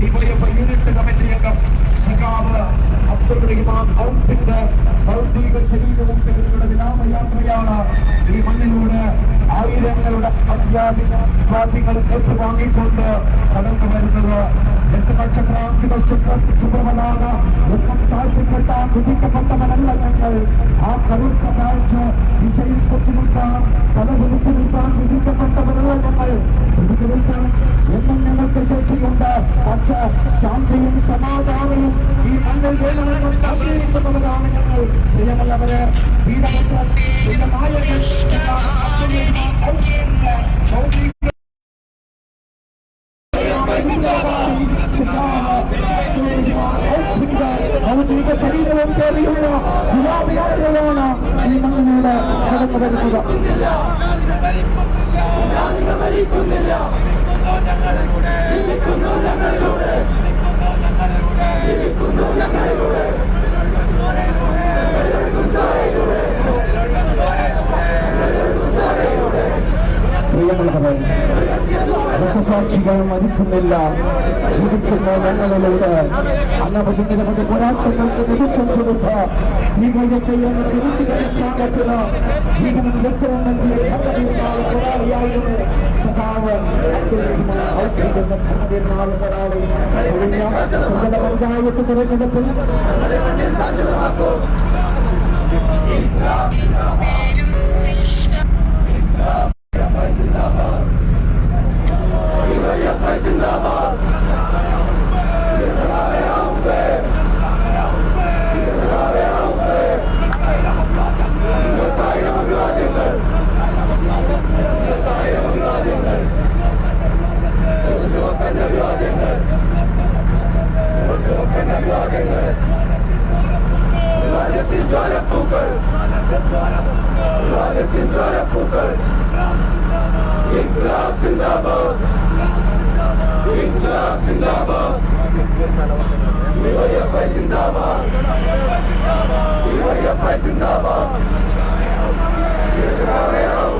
DYF unit committee അംഗം സഖാവ് അബ്ദുൾ റഹ്മാൻ ഔഫിന്റെ ഭൗതിക ശരീരവും വിരാമയാത്രയാണ് ഈ മണ്ണിലൂടെ ആയിരങ്ങളുടെ അധ്യാപിക വാദികൾ ഏറ്റുവാങ്ങിക്കൊണ്ട് കടന്നു വരുന്നത്. രക്തപക്ഷക്രാന്തിക സുപ്രമനാണ് ഒന്നും താഴ്ത്തിപ്പെട്ട കുതിക്കപ്പെട്ടവരല്ല ഞങ്ങൾ. ആ കറുത്ത കാഴ്ച വിഷയിൽ കൊത്തിനിൽക്കാൻ പക്ഷേ ശാന്തിയും സമാധാനവും ഈ മണ്ണിൽ വേണമെന്ന് ആഗ്രഹിക്കുന്നവരാണ് ഞങ്ങൾ പ്രിയമുള്ളവരെ പിന്നെ നായകൻ ഭൗതിക ശരീരവും കയറിയുള്ള ഗുലാബിയാത്രയാണ് ഈ മണ്ണിലൂടെ കടന്നു വരുന്നത് പ്രിയമുള്ളവരെ രക്തസാക്ഷികൾ മരിക്കുന്നില്ല. ജീവിക്കുന്ന ഞങ്ങളിലൂടെ അനവധി നിരവധി പോരാട്ടങ്ങൾക്ക് നിമിത്തം കൊടുത്ത ഈ തിരുത്തിയുടെ സ്ഥാനത്തിന് ജീവനും രക്തവും നൽകിയ పంచాయతీ റഹ്മാൻ ഔഫ് എന്ന ഭരണനിർമ്മാണ പോരാളി കഴിഞ്ഞ മണ്ഡല പഞ്ചായത്ത് തിരഞ്ഞെടുപ്പിൽ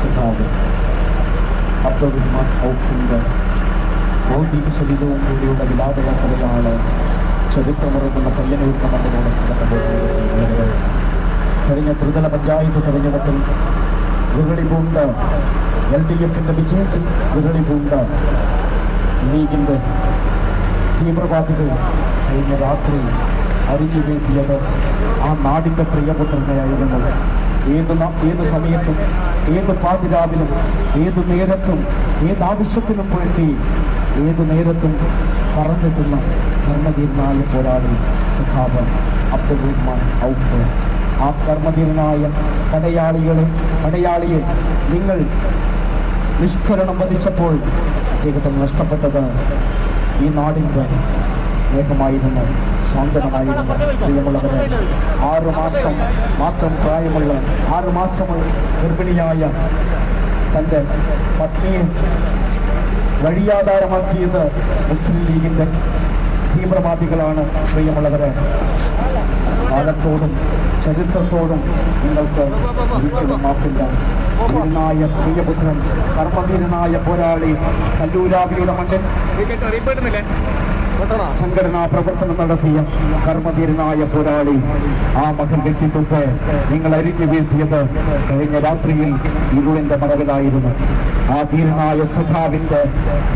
സഖാവ് അബ്ദുൾ റഹ്മാൻ ഔഫിന്റെ ഭൗതിക ശരീരവും കൂടിയുള്ള വിലാപയാത്രയാണ് ചരിത്രമുറങ്ങുന്ന പയ്യന്നൂർ കമന്റിനോട് കടന്നുപോകുന്നത് കഴിഞ്ഞ ത്രിതല പഞ്ചായത്ത് തെരഞ്ഞെടുപ്പിൽ വിരളി പൂണ്ട എൽ ഡി എഫിന്റെ വിജയത്തിൽ വിരളി പൂണ്ട ലീഗിന്റെ തീവ്രവാദികൾ കഴിഞ്ഞ രാത്രി അരിഞ്ഞു വീട്ടിയത് ആ നാടിന്റെ പ്രിയപുത്രനെയായിരുന്നു. ഏത് ഏത് സമയത്തും ഏത് പാതിരാവിലും ഏത് നേരത്തും ഏത് ആവശ്യത്തിനും വേണ്ടി ഏത് നേരത്തും പറഞ്ഞിട്ടുള്ള കർമ്മധീരനായ പോരാളി സഖാബ് അബ്ദുൾ ഔഫ്. ആ കർമ്മധീരനായ പടയാളികളെ പടയാളിയെ നിങ്ങൾ നിഷ്കരണം വധിച്ചപ്പോൾ അദ്ദേഹത്തിന് നഷ്ടപ്പെട്ടത് ഈ നാടിന്റെ സ്നേഹമായിരുന്നു സ്വാതന്ത്ര്യമായിരുന്നു. പ്രിയമുള്ളവരെ ആറുമാസം മാത്രം പ്രായമുള്ള ആറുമാസം ഗർഭിണിയായ തന്റെ പത്നിയെ വഴിയാധാരമാക്കിയത് മുസ്ലിം ലീഗിന്റെ തീവ്രവാദികളാണ് പ്രിയമുള്ളവരെ. കാലത്തോടും ചരിത്രത്തോടും നിങ്ങൾക്ക് മാപ്പില്ല ായ പ്രിയപുത്രൻ കർമ്മധീരനായ പോരാളി കല്ലൂരാവിയുടെ മണ്ടൻ. സംഘടനാ പ്രവർത്തനം നടത്തിയ കർമ്മധീരനായ പോരാളി ആ മകൻ വ്യക്തിത്വത്തെ നിങ്ങൾ അരിഞ്ഞു വീഴ്ത്തിയത് കഴിഞ്ഞ രാത്രിയിൽ ഇരുളിന്റെ മറവിലായിരുന്നു. ആ ധീരനായ സഖാവിന്റെ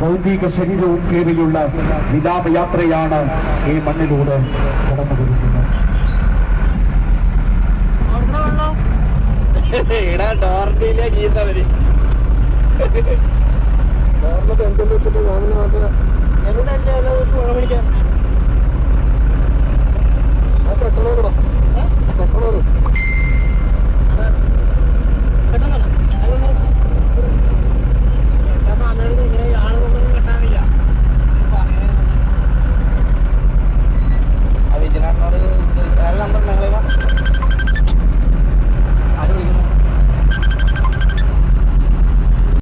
ഭൗതിക ശരീരവും കീറിയുള്ള വിലാപയാത്രയാണ് ഈ മണ്ണിലൂടെ കടന്നു വരുന്നത് ഇടാ എന്തെന്ന് വെച്ചിട്ട് ഞാൻ മാത്രം എവിടെ പിടിക്കാൻ